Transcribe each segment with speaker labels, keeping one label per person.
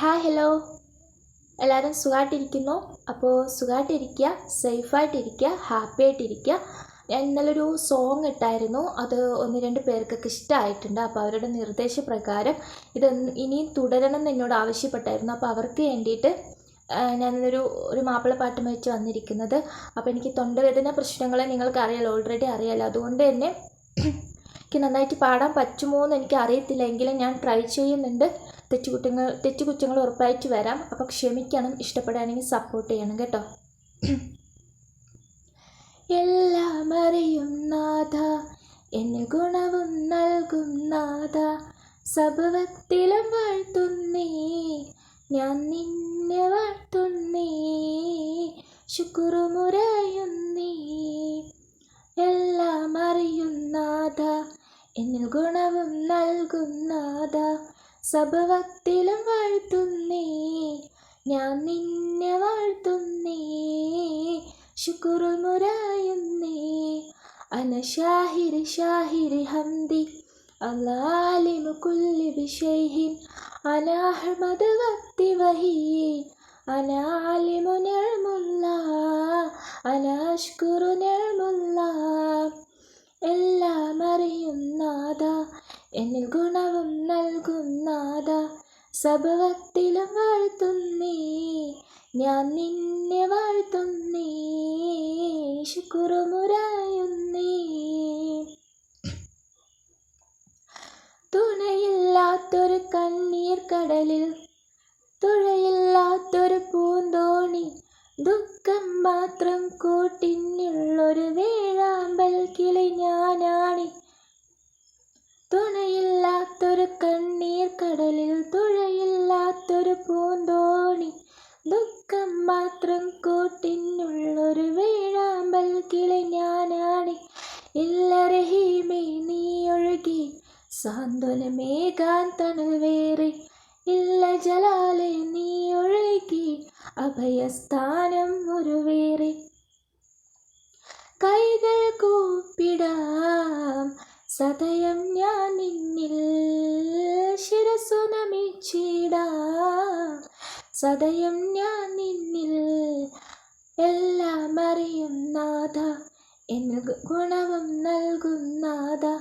Speaker 1: Hi hello. എല്ലാവരും സുഖമായിട്ടിരിക്കുന്നു അപ്പോൾ സുഖമായിട്ടിരിക്കുക സേഫായിട്ടിരിക്കുക ഹാപ്പി ആയിട്ടിരിക്കുക ഞാൻ ഇന്നലൊരു സോങ് ഇട്ടായിരുന്നു. അത് ഒന്ന് രണ്ട് പേർക്കൊക്കെ ഇഷ്ടമായിട്ടുണ്ട് അപ്പോൾ അവരുടെ നിർദ്ദേശപ്രകാരം ഇത് ഇനിയും തുടരണം എന്ന് എന്നോട് ആവശ്യപ്പെട്ടായിരുന്നു. അപ്പോൾ അവർക്ക് വേണ്ടിയിട്ട് ഞാനൊരു ഒരു മാപ്പിളപ്പാട്ടും വെച്ച് വന്നിരിക്കുന്നത്. അപ്പോൾ എനിക്ക് തൊണ്ടവേദന പ്രശ്നങ്ങളെ നിങ്ങൾക്ക് അറിയാലോ ഓൾറെഡി അറിയാലോ. അതുകൊണ്ട് തന്നെ എനിക്ക് നന്നായിട്ട് പാടാൻ പറ്റുമോ എന്ന് എനിക്ക് അറിയത്തില്ല. എങ്കിലും ഞാൻ ട്രൈ ചെയ്യുന്നുണ്ട്. തെറ്റുകുറ്റങ്ങൾ തെറ്റുകുറ്റങ്ങൾ ഉറപ്പായിട്ട് വരാം. അപ്പോൾ ക്ഷമിക്കണം ഇഷ്ടപ്പെടുകയാണെങ്കിൽ സപ്പോർട്ട് ചെയ്യണം കേട്ടോ. എല്ലാം അറിയും നാഥ. എന്നിൽ ഗുണവും നൽകും നാഥ. സഭവത്തിലും വാഴ്ത്തുന്നേ. ഞാൻ നിന്നെ വാഴ്ത്തുന്നേ. ശുക്രുമുരയുന്നേ. എല്ലാം അറിയും നാഥ. എന്നിൽ ഗുണവും നൽകുന്നാഥ നാഥ. സഭവത്തിലും വാഴ്ത്തുന്നേ ഞാൻ നിന്നെ വാഴ്ത്തുന്നേ ശുക്രമുരായുന്നേ. അനശാഹിരി ഷാഹിരി ഹംദി അലാലിമു കുല്ലി ബിഷൈഹിൻ അന അഹ്മദ് വക്തി വഹി അന ആലിമു അനാഷ്കുറു നിഅമുല്ല എല്ലാം അറിയും നാഥ എന്നിൽ ഗുണവും സഭവത്തിലും വാഴ്ത്തുന്നേ ഞാൻ നിന്നെ വാഴ്ത്തുന്നേ ശുക്കുറുമുരായുന്നേ തുണയില്ലാത്തൊരു കണ്ണീർ കടലിൽ തുഴയില്ലാത്തൊരു പൂന്തോണി ദുഃഖം മാത്രം കൂട്ടിനുള്ളൊരു വേഴാമ്പൽ കിളി ഞാനാണി. തുണയില്ലാത്തൊരു കണ്ണീർ കടലിൽ തുഴയില്ലാത്തൊരു സാന്ത്വനമേകാൻ ഇല്ല ജലാലെ നീ ഒഴുകി അഭയസ്ഥാനം ഒരു വേറെ. കൈകൾ കൂപ്പിടാം സതയം ഞാൻ നിന്നിൽ ശിരസു നമിച്ചിടാം. സതയം ഞാൻ നിന്നിൽ എല്ലാം അറിയും നാഥ എന്ന് ഗുണവും നൽകും നാഥ.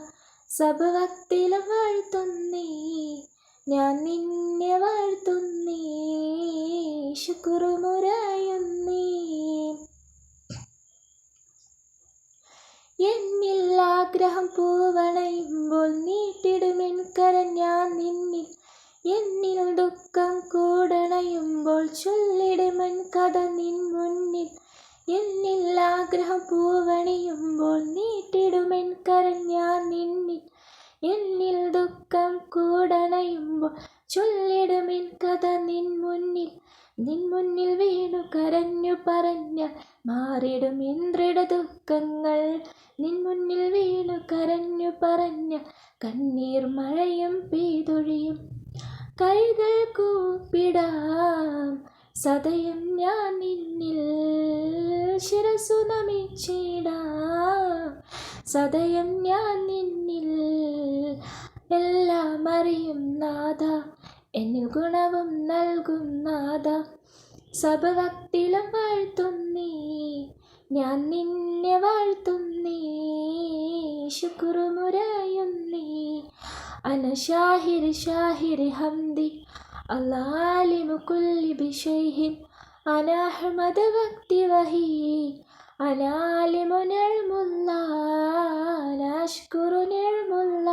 Speaker 1: സഭവത്തിലും വാഴ്ത്തുന്നേ ഞാൻ നിന്നെ വാഴ്ത്തുന്നേ ശുക്രുമുരായുന്നേ. എന്നിൽ ആഗ്രഹം പൂവണയുമ്പോൾ നീട്ടിടുമെൻ കരൻ ഞാൻ നിന്നിൽ. എന്നിൽ ദുഃഖം കൂടണയുമ്പോൾ ചൊല്ലിടുമെൻ കഥ നിൻ മുന്നിൽ. എന്നിൽ ആഗ്രഹം പൂവണിയുമ്പോൾ നീട്ടിടുമെൻ കരൻ ഞാൻ നിന്നിൽ എന്നിൽ ദുഃഖം കൂടണയുമ്പോൾ ചൊല്ലിടുമെൻ കഥ നിൻ മുന്നിൽ. നിൻ മുന്നിൽ വീണു കരഞ്ഞു പറഞ്ഞ മാറിടും ഇന്ദ്രിട ദുഃഖങ്ങൾ. നിൻ മുന്നിൽ വീണു കരഞ്ഞു പറഞ്ഞ കണ്ണീർ മഴയും പെയ്തൊഴിയും കൈകൾ കൂപ്പിടാം സതയും ഞാൻ നിന്നിൽ. ശിരസു നമിച്ചിടാ സദയം ഞാൻ നിന്നിൽ എല്ലാം അറിയും നാഥ. എന്നിൽ ഗുണവും നൽകും നാഥ. സഭവക്തിലും വാഴ്ത്തുന്നി ഞാൻ നിന്നെ വാഴ്ത്തുന്നി. ശുക്രുമുരയുന്നേ അന ഷാഹിരി ഹന്തി കുല്ലി ബിഷൈഹിൻ അന അഹ്മദ് വക്തി വഹി അനാലിമു നിഅമുല്ല അനാഷ്കുറു നിഅമുല്ല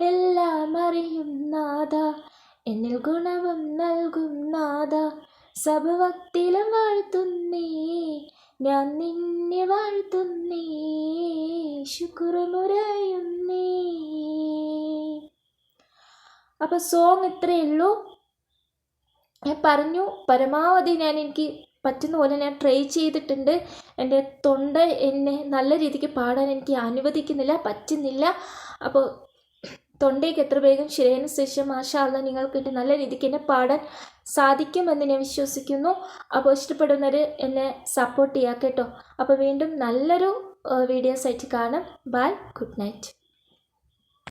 Speaker 1: എല്ലാം അറിയും നാഥ എന്നിൽ ഗുണവും നൽകും നാഥ. സഭവത്തിലും വാഴ്ത്തുന്നേ ഞാൻ നിന്നെ വാഴ്ത്തുന്നേ ശുക്രുമുരയുന്നേ. അപ്പോൾ സോങ് ഇത്രയേ ഉള്ളൂ. ഞാൻ പറഞ്ഞു പരമാവധി ഞാൻ എനിക്ക് പറ്റുന്ന പോലെ ഞാൻ ട്രൈ ചെയ്തിട്ടുണ്ട്. എന്റെ തൊണ്ട എന്നെ നല്ല രീതിക്ക് പാടാൻ എനിക്ക് അനുവദിക്കുന്നില്ല പറ്റുന്നില്ല. അപ്പോൾ തൊണ്ടയ്ക്ക് എത്ര വേഗം ശരിയായതിനു ശേഷം മാഷാല്ല നിങ്ങൾക്ക് നല്ല രീതിക്ക് എന്നെ പാടാൻ സാധിക്കുമെന്ന് ഞാൻ വിശ്വസിക്കുന്നു. അപ്പോൾ ഇഷ്ടപ്പെടുന്നവർ എന്നെ സപ്പോർട്ട് ചെയ്യാം കേട്ടോ. അപ്പോൾ വീണ്ടും നല്ലൊരു വീഡിയോസ് ആയിട്ട് കാണാം. Bye good night